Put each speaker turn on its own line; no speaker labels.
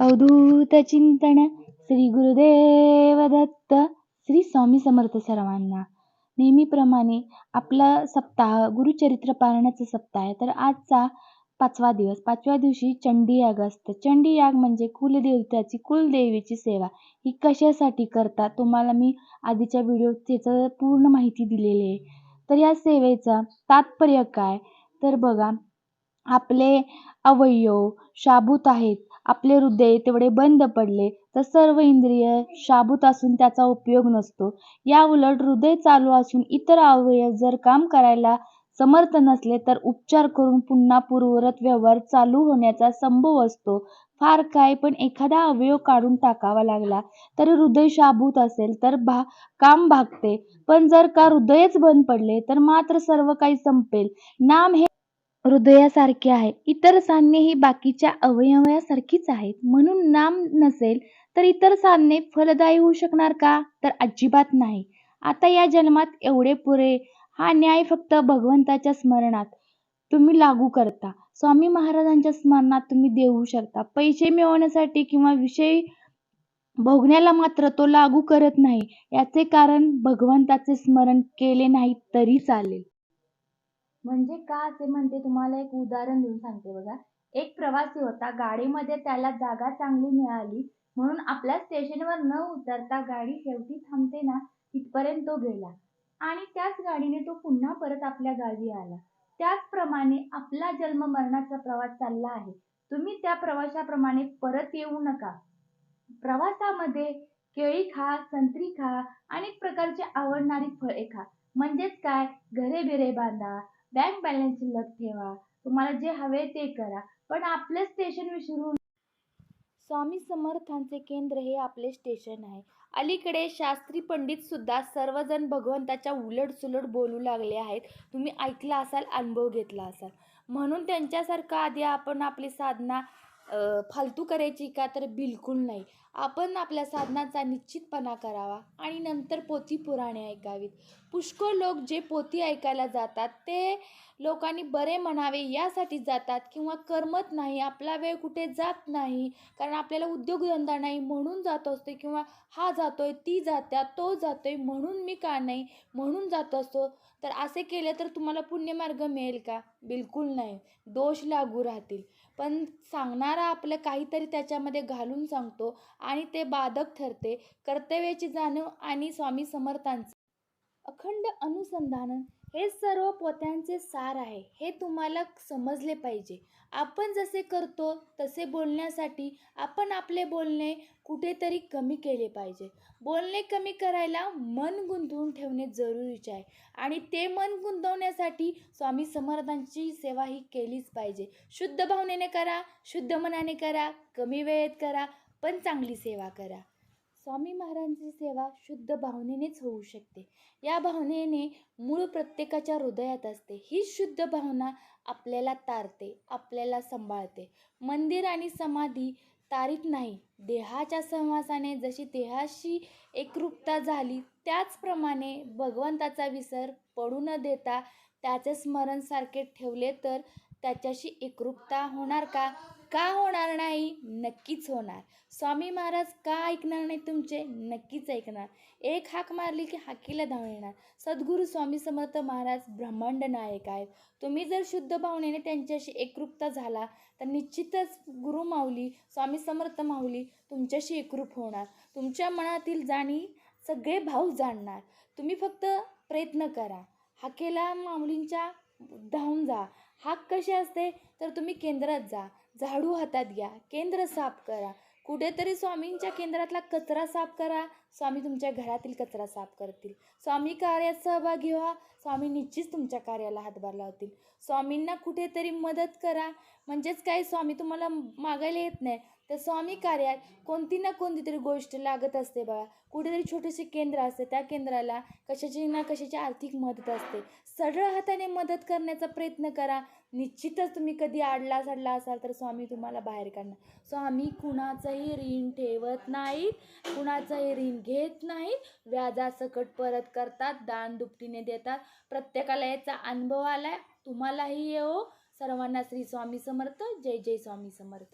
अवधूत चिंतन श्री गुरुदेव दत्त श्री स्वामी समर्थ सर्वांना. नेहमीप्रमाणे आपला सप्ताह गुरुचरित्र पारायणाचा सप्ताह आहे. तर आजचा पाचवा दिवस. पाचव्या दिवशी चंडी याग असतं. चंडी याग म्हणजे कुलदेवताची कुलदेवीची सेवा. ही कशासाठी करतात? तुम्हाला मी आधीच्या व्हिडिओत त्याचं पूर्ण माहिती दिलेली आहे. तर या सेवेचा तात्पर्य काय? तर बघा आपले अवयव शाबूत आहेत. आपले हृदय तेवढे बंद पडले तर सर्व इंद्रिय शाबूत असून त्याचा उपयोग नसतो. या उलट हृदय चालू असून इतर अवयव जर काम करायला समर्थ नसले तर उपचार करून पुन्हा पूर्ववत व्यवहार चालू होण्याचा संभव असतो. फार काय पण एखादा अवयव काढून टाकावा लागला तर हृदय शाबूत असेल तर भा काम भागते. पण जर का हृदयच बंद पडले तर मात्र सर्व काही संपेल. नाम हे हृदयासारखे आहे इतर साधने ही बाकीच्या अवयवासारखीच आहेत. म्हणून नाम नसेल तर इतर साधने फलदायी होऊ शकणार का? तर अजिबात नाही. आता या जन्मात एवढे पुरे. हा न्याय फक्त भगवंताच्या स्मरणात तुम्ही लागू करता. स्वामी महाराजांच्या स्मरणात तुम्ही देऊ शकता. पैसे मिळवण्यासाठी किंवा विषय भोगण्याला मात्र तो लागू करत नाही. याचे कारण भगवंताचे स्मरण केले नाही तरी चालेल. म्हणजे का असे म्हणते? तुम्हाला एक उदाहरण देऊन सांगते बघा. एक प्रवासी होता गाडीमध्ये त्याला जागा चांगली मिळाली म्हणून आपल्या स्टेशनवर न उतरता गाडी शेवटी थांबते ना तिथपर्यंत तो गेला. आणि त्याच गाडीने तो पुन्हा परत आपल्या गावी आला. त्याचप्रमाणे आपला जन्म मरणाचा प्रवास चालला आहे. तुम्ही त्या प्रवाशाप्रमाणे परत येऊ नका. प्रवासामध्ये केळी खा संत्री खा अनेक प्रकारची आवडणारी फळे खा. म्हणजेच काय? घरे बिरे बांधा बँक बॅलन्स शिल्लक ठेवा. तुम्हाला जे हवे ते करा. पण आपलं स्टेशन विसरून स्वामी समर्थांचे केंद्र हे आपले स्टेशन आहे. अलीकडे शास्त्री पंडित सुद्धा सर्वजण भगवंताच्या उलट सुलट बोलू लागले आहेत. तुम्ही ऐकला असाल अनुभव घेतला असाल. म्हणून त्यांच्यासारखं आधी आपण आपली साधना फालतू करायची का तर बिलकुल नाही. आपण आपल्या साधनाचा निश्चितपणा करावा आणि नंतर पोथी पुराणे ऐकावीत. पुष्कळ लोक जे पोथी ऐकायला जातात ते लोकांनी बरे म्हणावे यासाठी जातात किंवा करमत नाही आपला वेळ कुठे जात नाही कारण आपल्याला उद्योगधंदा नाही म्हणून जात असतो किंवा हा जातो आहे ती जात्या तो जातो आहे म्हणून मी का नाही म्हणून जात असतो. तर असे केले तर तुम्हाला पुण्यमार्ग मिळेल का? बिलकुल नाही. दोष लागू राहतील. पण सांगणार आपलं काहीतरी त्याच्यामध्ये घालून सांगतो आणि ते बाधक ठरते. कर्तव्याची जाणीव आणि स्वामी समर्थांचे. अखंड अनुसंधान हे सर्व पोत्यांचे सार आहे. हे तुम्हाला समजले पाहिजे. आपण जसे करतो तसे बोलण्यासाठी आपण आपले बोलणे कुठेतरी कमी केले पाहिजे. बोलणे कमी करायला मन गुंतवून ठेवणे जरुरीचे आहे. आणि ते मन गुंतवण्यासाठी स्वामी समर्थांची सेवा ही केलीच पाहिजे. शुद्ध भावनेने करा शुद्ध मनाने करा कमी वेळेत करा पण चांगली सेवा करा. स्वामी महाराजांची सेवा शुद्ध भावनेनेच होऊ शकते. या भावनेने मूळ प्रत्येकाच्या हृदयात असते. ही शुद्ध भावना आपल्याला तारते आपल्याला सांभाळते. मंदिर आणि समाधी तारीत नाही. देहाच्या सहवासाने जशी देहाशी एकरूपता झाली त्याचप्रमाणे भगवंताचा विसर पडू न देता त्याचे स्मरण सारखे ठेवले तर त्याच्याशी एकरूपता होणार का? का होणार नाही? नक्कीच होणार. स्वामी महाराज का ऐकणार नाही तुमचे? नक्कीच ऐकणार. एक हाक मारली की हाकीला धावून येणार. सद्गुरू स्वामी समर्थ महाराज ब्रह्मांड नायक आहेत. तुम्ही जर शुद्ध भावनेने त्यांच्याशी एकरूपता झाला तर निश्चितच गुरु माऊली स्वामी समर्थ माऊली तुमच्याशी एकरूप होणार. तुमच्या मनातील जाणी सगळे भाव जाणणार. तुम्ही फक्त प्रयत्न करा. हाकेला माऊलींच्या धावून जा. हाक कशी असते? तर तुम्ही केंद्रात जा झाडू हातात घ्या केंद्र साफ करा. कुठेतरी स्वामींच्या केंद्रातला कचरा साफ करा. स्वामी तुमच्या घरातील कचरा साफ करतील. स्वामी कार्यात सहभागी व्हा. स्वामी निश्चित तुमच्या कार्याला हातभार लावतील. स्वामींना कुठेतरी मदत करा. म्हणजेच काय? स्वामी तुम्हाला मागायला येत नाही. तर स्वामी कार्यात कोणती ना कोणती तरी गोष्ट लागत असते बघा. कुठेतरी छोटेसे केंद्र असते त्या केंद्राला कशाची ना कशाची आर्थिक मदत असते. सरळ हाताने मदत करण्याचा प्रयत्न करा. निश्चितच तुम्ही कधी आडला सडला असाल तर स्वामी तुम्हाला बाहेर काढणार. स्वामी कुणाचंही ऋण ठेवत नाहीत कुणाचंही ऋण घेत नाहीत. व्याजासकट परत करतात दान दुपटीने देतात. प्रत्येकाला याचा अनुभव आलाय. तुम्हालाही येऊ सर्वांना श्री स्वामी समर्थ. जय जय स्वामी समर्थ.